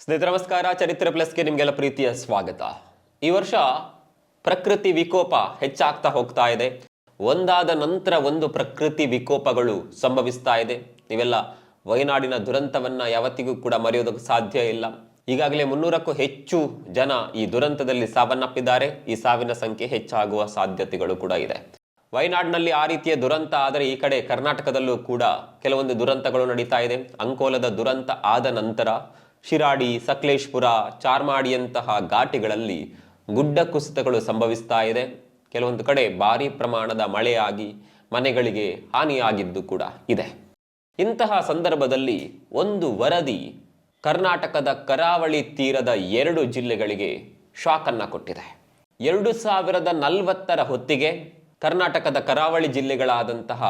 ಸ್ನೇಹಿತರೆ, ನಮಸ್ಕಾರ. ಚರಿತ್ರೆ ಪ್ಲಸ್ಗೆ ನಿಮಗೆಲ್ಲ ಪ್ರೀತಿಯ ಸ್ವಾಗತ. ಈ ವರ್ಷ ಪ್ರಕೃತಿ ವಿಕೋಪ ಹೆಚ್ಚಾಗ್ತಾ ಹೋಗ್ತಾ ಇದೆ. ಒಂದಾದ ನಂತರ ಒಂದು ಪ್ರಕೃತಿ ವಿಕೋಪಗಳು ಸಂಭವಿಸ್ತಾ ಇದೆ. ನೀವೆಲ್ಲ ವಯನಾಡಿನ ದುರಂತವನ್ನ ಯಾವತ್ತಿಗೂ ಕೂಡ ಮರೆಯೋದಕ್ಕೆ ಸಾಧ್ಯ ಇಲ್ಲ. ಈಗಾಗಲೇ ಮುನ್ನೂರಕ್ಕೂ ಹೆಚ್ಚು ಜನ ಈ ದುರಂತದಲ್ಲಿ ಸಾವನ್ನಪ್ಪಿದ್ದಾರೆ. ಈ ಸಾವಿನ ಸಂಖ್ಯೆ ಹೆಚ್ಚಾಗುವ ಸಾಧ್ಯತೆಗಳು ಕೂಡ ಇದೆ. ವಯನಾಡಿನಲ್ಲಿ ಆ ರೀತಿಯ ದುರಂತ ಆದರೆ ಈ ಕಡೆ ಕರ್ನಾಟಕದಲ್ಲೂ ಕೂಡ ಕೆಲವೊಂದು ದುರಂತಗಳು ನಡೀತಾ ಇದೆ. ಅಂಕೋಲದ ದುರಂತ ಆದ ನಂತರ ಶಿರಾಡಿ, ಸಕಲೇಶ್ಪುರ, ಚಾರ್ಮಾಡಿಯಂತಹ ಘಾಟಿಗಳಲ್ಲಿ ಗುಡ್ಡ ಕುಸಿತಗಳು ಸಂಭವಿಸ್ತಾ ಇದೆ. ಕೆಲವೊಂದು ಕಡೆ ಭಾರಿ ಪ್ರಮಾಣದ ಮಳೆಯಾಗಿ ಮನೆಗಳಿಗೆ ಹಾನಿಯಾಗಿದ್ದು ಕೂಡ ಇದೆ. ಇಂತಹ ಸಂದರ್ಭದಲ್ಲಿ ಒಂದು ವರದಿ ಕರ್ನಾಟಕದ ಕರಾವಳಿ ತೀರದ ಎರಡು ಜಿಲ್ಲೆಗಳಿಗೆ ಶಾಕನ್ನು ಕೊಟ್ಟಿದೆ. ಎರಡು ಸಾವಿರದ ನಲವತ್ತರ ಹೊತ್ತಿಗೆ ಕರ್ನಾಟಕದ ಕರಾವಳಿ ಜಿಲ್ಲೆಗಳಾದಂತಹ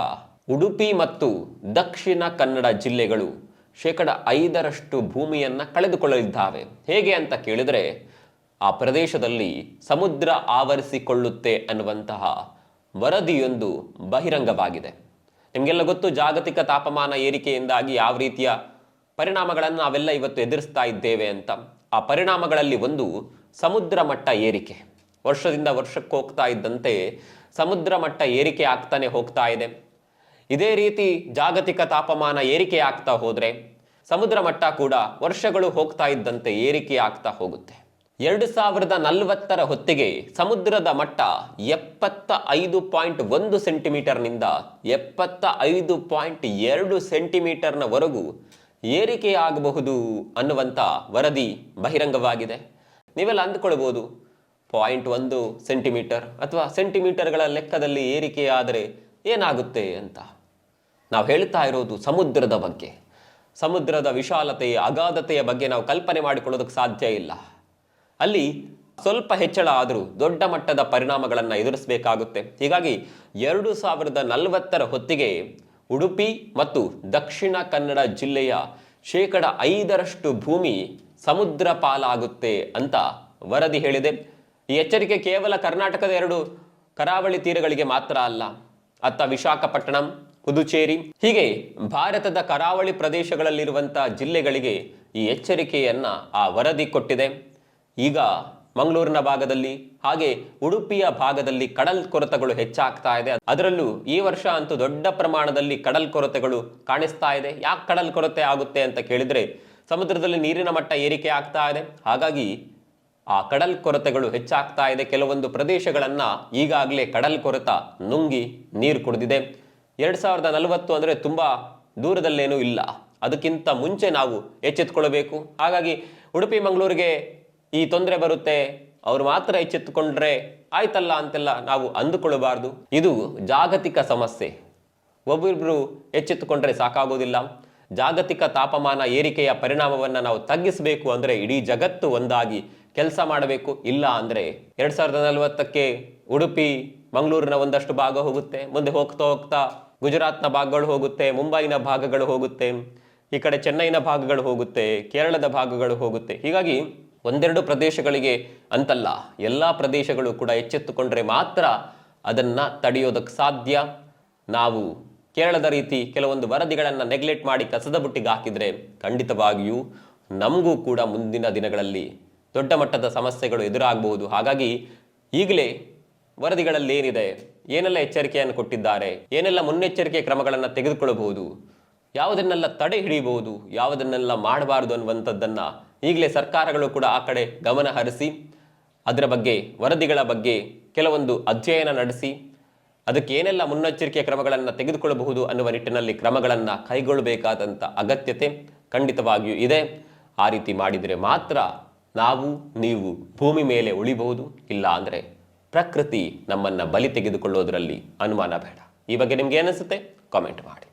ಉಡುಪಿ ಮತ್ತು ದಕ್ಷಿಣ ಕನ್ನಡ ಜಿಲ್ಲೆಗಳು ಶೇಕಡ ಐದರಷ್ಟು ಭೂಮಿಯನ್ನು ಕಳೆದುಕೊಳ್ಳಲಿದ್ದಾವೆ ಹೇಗೆ ಅಂತ ಕೇಳಿದರೆ, ಆ ಪ್ರದೇಶದಲ್ಲಿ ಸಮುದ್ರ ಆವರಿಸಿಕೊಳ್ಳುತ್ತೆ ಅನ್ನುವಂತಹ ವರದಿಯೊಂದು ಬಹಿರಂಗವಾಗಿದೆ. ನಿಮಗೆಲ್ಲ ಗೊತ್ತು, ಜಾಗತಿಕ ತಾಪಮಾನ ಏರಿಕೆಯಿಂದಾಗಿ ಯಾವ ರೀತಿಯ ಪರಿಣಾಮಗಳನ್ನು ನಾವೆಲ್ಲ ಇವತ್ತು ಎದುರಿಸ್ತಾ ಇದ್ದೇವೆ ಅಂತ. ಆ ಪರಿಣಾಮಗಳಲ್ಲಿ ಒಂದು ಸಮುದ್ರ ಮಟ್ಟ ಏರಿಕೆ. ವರ್ಷದಿಂದ ವರ್ಷಕ್ಕೆ ಹೋಗ್ತಾ ಇದ್ದಂತೆ ಸಮುದ್ರ ಮಟ್ಟ ಏರಿಕೆ ಆಗ್ತಾನೆ ಹೋಗ್ತಾ ಇದೆ. ಇದೇ ರೀತಿ ಜಾಗತಿಕ ತಾಪಮಾನ ಏರಿಕೆ ಆಗ್ತಾ ಹೋದರೆ ಸಮುದ್ರ ಮಟ್ಟ ಕೂಡ ವರ್ಷಗಳು ಹೋಗ್ತಾ ಇದ್ದಂತೆ ಏರಿಕೆ ಆಗ್ತಾ ಹೋಗುತ್ತೆ. ಎರಡು ಸಾವಿರದ ನಲವತ್ತರ ಹೊತ್ತಿಗೆ ಸಮುದ್ರದ ಮಟ್ಟ ಎಪ್ಪತ್ತ ಐದು ಪಾಯಿಂಟ್ ಒಂದು ಸೆಂಟಿಮೀಟರ್ನಿಂದ ಎಪ್ಪತ್ತ ಐದು ಪಾಯಿಂಟ್ ಎರಡು ಸೆಂಟಿಮೀಟರ್ನವರೆಗೂ ಏರಿಕೆಯಾಗಬಹುದು ಅನ್ನುವಂಥ ವರದಿ ಬಹಿರಂಗವಾಗಿದೆ. ನೀವೆಲ್ಲ ಅಂದುಕೊಳ್ಬೋದು, ಪಾಯಿಂಟ್ ಒಂದು ಸೆಂಟಿಮೀಟರ್ ಅಥವಾ ಸೆಂಟಿಮೀಟರ್ಗಳ ಲೆಕ್ಕದಲ್ಲಿ ಏರಿಕೆಯಾದರೆ ಏನಾಗುತ್ತೆ ಅಂತ ನಾವು ಹೇಳ್ತಾ ಇರೋದು ಸಮುದ್ರದ ಬಗ್ಗೆ. ಸಮುದ್ರದ ವಿಶಾಲತೆ ಅಗಾಧತೆಯ ಬಗ್ಗೆ ನಾವು ಕಲ್ಪನೆ ಮಾಡಿಕೊಳ್ಳೋದಕ್ಕೆ ಸಾಧ್ಯ ಇಲ್ಲ. ಅಲ್ಲಿ ಸ್ವಲ್ಪ ಹೆಚ್ಚಳ ಆದರೂ ದೊಡ್ಡ ಮಟ್ಟದ ಪರಿಣಾಮಗಳನ್ನು ಎದುರಿಸಬೇಕಾಗುತ್ತೆ. ಹೀಗಾಗಿ ಎರಡು ಸಾವಿರದ ನಲವತ್ತರ ಹೊತ್ತಿಗೆ ಉಡುಪಿ ಮತ್ತು ದಕ್ಷಿಣ ಕನ್ನಡ ಜಿಲ್ಲೆಯ ಶೇಕಡ ಐದರಷ್ಟು ಭೂಮಿ ಸಮುದ್ರ ಪಾಲಾಗುತ್ತೆ ಅಂತ ವರದಿ ಹೇಳಿದೆ. ಈ ಎಚ್ಚರಿಕೆ ಕೇವಲ ಕರ್ನಾಟಕದ ಎರಡು ಕರಾವಳಿ ತೀರಗಳಿಗೆ ಮಾತ್ರ ಅಲ್ಲ ಅತ್ತ ವಿಶಾಖಪಟ್ಟಣಂ, ಪುದುಚೇರಿ ಹೀಗೆ ಭಾರತದ ಕರಾವಳಿ ಪ್ರದೇಶಗಳಲ್ಲಿರುವಂಥ ಜಿಲ್ಲೆಗಳಿಗೆ ಈ ಎಚ್ಚರಿಕೆಯನ್ನ ಆ ವರದಿ ಕೊಟ್ಟಿದೆ. ಈಗ ಮಂಗಳೂರಿನ ಭಾಗದಲ್ಲಿ ಹಾಗೆ ಉಡುಪಿಯ ಭಾಗದಲ್ಲಿ ಕಡಲ್ ಕೊರತೆಗಳು ಹೆಚ್ಚಾಗ್ತಾ ಇದೆ. ಅದರಲ್ಲೂ ಈ ವರ್ಷ ಅಂತೂ ದೊಡ್ಡ ಪ್ರಮಾಣದಲ್ಲಿ ಕಡಲ್ ಕೊರತೆಗಳು ಕಾಣಿಸ್ತಾ ಇದೆ. ಯಾಕೆ ಕಡಲ್ ಕೊರತೆ ಆಗುತ್ತೆ ಅಂತ ಕೇಳಿದ್ರೆ ಸಮುದ್ರದಲ್ಲಿ ನೀರಿನ ಮಟ್ಟ ಏರಿಕೆ ಆಗ್ತಾ ಇದೆ. ಹಾಗಾಗಿ ಆ ಕಡಲ್ ಕೊರತೆಗಳು ಹೆಚ್ಚಾಗ್ತಾ ಇದೆ. ಕೆಲವೊಂದು ಪ್ರದೇಶಗಳನ್ನು ಈಗಾಗಲೇ ಕಡಲ್ ಕೊರೆತ ನುಂಗಿ ನೀರು ಕುಡಿದಿದೆ. ಎರಡು ಸಾವಿರದ ನಲವತ್ತು ಅಂದ್ರೆ ತುಂಬಾ ದೂರದಲ್ಲೇನೂ ಇಲ್ಲ. ಅದಕ್ಕಿಂತ ಮುಂಚೆ ನಾವು ಎಚ್ಚೆತ್ತುಕೊಳ್ಬೇಕು ಹಾಗಾಗಿ ಉಡುಪಿ, ಮಂಗಳೂರಿಗೆ ಈ ತೊಂದರೆ ಬರುತ್ತೆ. ಅವ್ರು ಮಾತ್ರ ಎಚ್ಚೆತ್ತುಕೊಂಡ್ರೆ ಆಯ್ತಲ್ಲ ಅಂತೆಲ್ಲ ನಾವು ಅಂದುಕೊಳ್ಳಬಾರ್ದು ಇದು ಜಾಗತಿಕ ಸಮಸ್ಯೆ. ಒಬ್ಬೊಬ್ಬರು ಎಚ್ಚೆತ್ತುಕೊಂಡ್ರೆ ಸಾಕಾಗೋದಿಲ್ಲ. ಜಾಗತಿಕ ತಾಪಮಾನ ಏರಿಕೆಯ ಪರಿಣಾಮವನ್ನು ನಾವು ತಗ್ಗಿಸಬೇಕು ಅಂದರೆ ಇಡೀ ಜಗತ್ತು ಒಂದಾಗಿ ಕೆಲಸ ಮಾಡಬೇಕು, ಇಲ್ಲ ಅಂದರೆ ಎರಡು ಸಾವಿರದ ನಲವತ್ತಕ್ಕೆ ಉಡುಪಿ, ಮಂಗಳೂರಿನ ಒಂದಷ್ಟು ಭಾಗ ಹೋಗುತ್ತೆ, ಮುಂದೆ ಹೋಗ್ತಾ ಹೋಗ್ತಾ ಗುಜರಾತ್ನ ಭಾಗಗಳು ಹೋಗುತ್ತೆ, ಮುಂಬೈನ ಭಾಗಗಳು ಹೋಗುತ್ತೆ, ಈ ಕಡೆ ಚೆನ್ನೈನ ಭಾಗಗಳು ಹೋಗುತ್ತೆ, ಕೇರಳದ ಭಾಗಗಳು ಹೋಗುತ್ತೆ. ಹೀಗಾಗಿ ಒಂದೆರಡು ಪ್ರದೇಶಗಳಿಗೆ ಅಂತಲ್ಲ, ಎಲ್ಲ ಪ್ರದೇಶಗಳು ಕೂಡ ಎಚ್ಚೆತ್ತುಕೊಂಡ್ರೆ ಮಾತ್ರ ಅದನ್ನು ತಡೆಯೋದಕ್ಕೆ ಸಾಧ್ಯ. ನಾವು ಕೇರಳದ ರೀತಿ ಕೆಲವೊಂದು ವರದಿಗಳನ್ನು ನೆಗ್ಲೆಕ್ಟ್ ಮಾಡಿ ಕಸದ ಬುಟ್ಟಿಗೆ ಹಾಕಿದರೆ ಖಂಡಿತವಾಗಿಯೂ ನಮಗೂ ಕೂಡ ಮುಂದಿನ ದಿನಗಳಲ್ಲಿ ದೊಡ್ಡ ಮಟ್ಟದ ಸಮಸ್ಯೆಗಳು ಎದುರಾಗಬಹುದು. ಹಾಗಾಗಿ ಈಗಲೇ ವರದಿಗಳಲ್ಲಿ ಏನಿದೆ? ಏನೆಲ್ಲ ಎಚ್ಚರಿಕೆಯನ್ನು ಕೊಟ್ಟಿದ್ದಾರೆ? ಏನೆಲ್ಲ ಮುನ್ನೆಚ್ಚರಿಕೆ ಕ್ರಮಗಳನ್ನು ತೆಗೆದುಕೊಳ್ಳಬಹುದು? ಯಾವುದನ್ನೆಲ್ಲ ತಡೆ ಹಿಡಿಯಬಹುದು? ಯಾವುದನ್ನೆಲ್ಲ ಮಾಡಬಾರದು ಅನ್ನುವಂಥದ್ದನ್ನು ಈಗಲೇ ಸರ್ಕಾರಗಳು ಕೂಡ ಆ ಕಡೆ ಗಮನ ಹರಿಸಿ, ಅದರ ಬಗ್ಗೆ, ವರದಿಗಳ ಬಗ್ಗೆ ಕೆಲವೊಂದು ಅಧ್ಯಯನ ನಡೆಸಿ, ಅದಕ್ಕೆ ಏನೆಲ್ಲ ಮುನ್ನೆಚ್ಚರಿಕೆ ಕ್ರಮಗಳನ್ನು ತೆಗೆದುಕೊಳ್ಳಬಹುದು ಅನ್ನುವ ನಿಟ್ಟಿನಲ್ಲಿ ಕ್ರಮಗಳನ್ನು ಕೈಗೊಳ್ಳಬೇಕಾದಂಥ ಅಗತ್ಯತೆ ಖಂಡಿತವಾಗಿಯೂ ಇದೆ. ಆ ರೀತಿ ಮಾಡಿದರೆ ಮಾತ್ರ ನಾವು, ನೀವು ಭೂಮಿ ಮೇಲೆ ಉಳಿಬಹುದು, ಇಲ್ಲ ಅಂದರೆ ಪ್ರಕೃತಿ ನಮ್ಮನ್ನು ಬಲಿ ತೆಗೆದುಕೊಳ್ಳೋದರಲ್ಲಿ ಅನುಮಾನ ಬೇಡ. ಈ ಬಗ್ಗೆ ನಿಮಗೆ ಏನಿಸುತ್ತೆ ಕಾಮೆಂಟ್ ಮಾಡಿ.